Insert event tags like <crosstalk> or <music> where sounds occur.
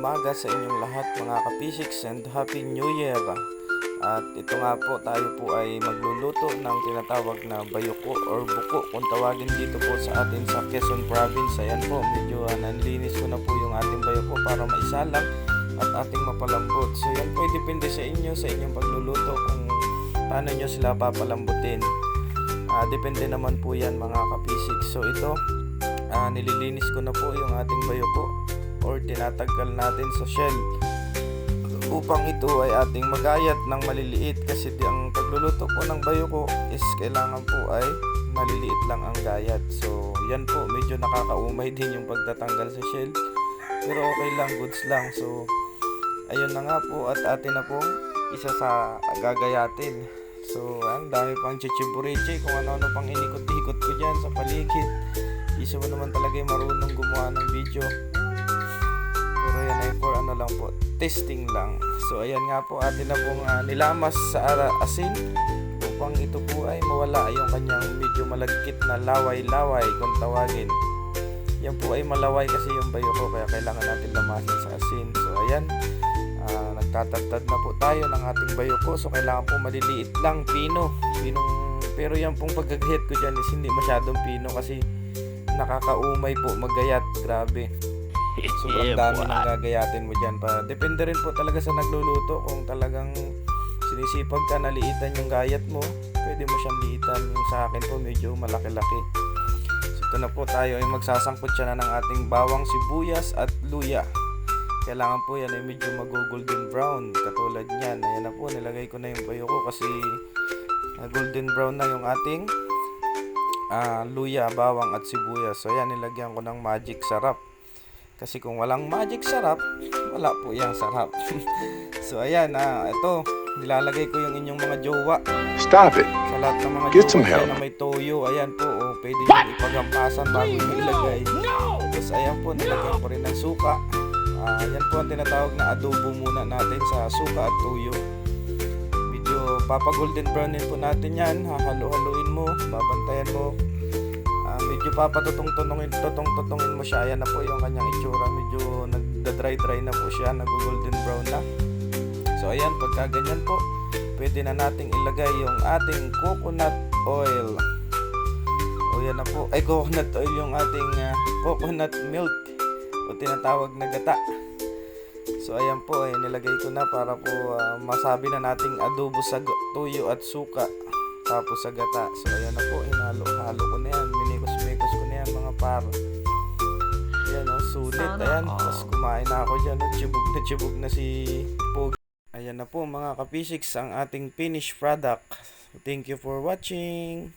umaga sa inyong lahat mga kapisiks and Happy New Year. At ito nga po, tayo po ay magluluto ng tinatawag na bayuko or buko kung tawagin dito po sa atin sa Quezon Province. Ayan po, medyo uh, nanlinis ko na po yung ating bayuko para maisalang at ating mapalambot. So yan po, depende sa inyo, sa inyong pagluluto kung paano nyo sila papalambutin. Ah, depende naman po yan mga kapisiks. So ito, ah, nililinis ko na po yung ating bayuko or tinatanggal natin sa shell upang ito ay ating magayat ng maliliit kasi ang pagluluto po ng bayuko is kailangan po ay maliliit lang ang gayat. So yan po medyo nakakaumay din yung pagtatanggal sa shell pero okay lang goods lang. So ayun na nga po at atin na pong isa sa gagayatin. So ang dami pang chichiburiche kung ano-ano pang inikot-ikot ko dyan sa paligid. Isa mo naman talaga yung marunong gumawa ng video for ano lang po testing lang. So ayan nga po atin na pong ah, nilamas sa ara- asin upang ito po ay mawala yung kanyang medyo malagkit na laway-laway kung tawagin. Yan po ay malaway kasi yung bayo ko kaya kailangan natin lamasin sa asin. So ayan ah, nagtatagtad na po tayo ng ating bayo ko. So kailangan po maliliit lang pino. Pinong pero yan pong pagkagahit ko dyan is hindi masyadong pino kasi nakakaumay po magayat grabe sobrang dami ng gagayatin mo dyan pa. Depende rin po talaga sa nagluluto. Kung talagang sinisipag ka na liitan yung gayat mo pwede mo siyang liitan. Yung sa akin po medyo malaki-laki. So ito na po tayo. Ay magsasangkot siya na ng ating bawang sibuyas at luya. Kailangan po yan ay medyo mag-golden brown. Katulad niyan. Ayan na po. Nilagay ko na yung bayo ko kasi ah, golden brown na yung ating ah, luya, bawang at sibuyas. So yan nilagyan ko ng magic sarap kasi kung walang magic sarap, wala po yung sarap. <laughs> so ayan, ah, ito, nilalagay ko yung inyong mga jowa Stop it. sa lahat ng mga Get jowa some help. na may toyo. Ayan po, oh, pwede nyo ipagampasan bago nyo ilagay. Tapos ayan po, nilagyan ko rin ng suka. Ah, yan po ang tinatawag na adobo muna natin sa suka at toyo. Medyo papa-golden brown din po natin yan. Hahalo-haluin mo, babantayan mo. Medyo papatutong-tunongin, tutong-tutongin mo siya. Ayan na po yung kanyang itsura. Medyo nagda-dry-dry na po siya, nag-golden brown na. So ayan, pagka ganyan po, pwede na nating ilagay yung ating coconut oil. O yan na po, ay coconut oil yung ating ah, coconut milk o tinatawag na gata. So ayan po, ay nilagay ko na para po ah, masabi na nating adobo sa tuyo at suka tapos sa gata. So ayan na po, hinalo-halo ko na yan, par. Yan o, sulit. Ayan, tapos kumain na ako dyan. oh, Chibog na chibog na si Pog. Ayan na po mga kapisiks ang ating finished product. Thank you for watching.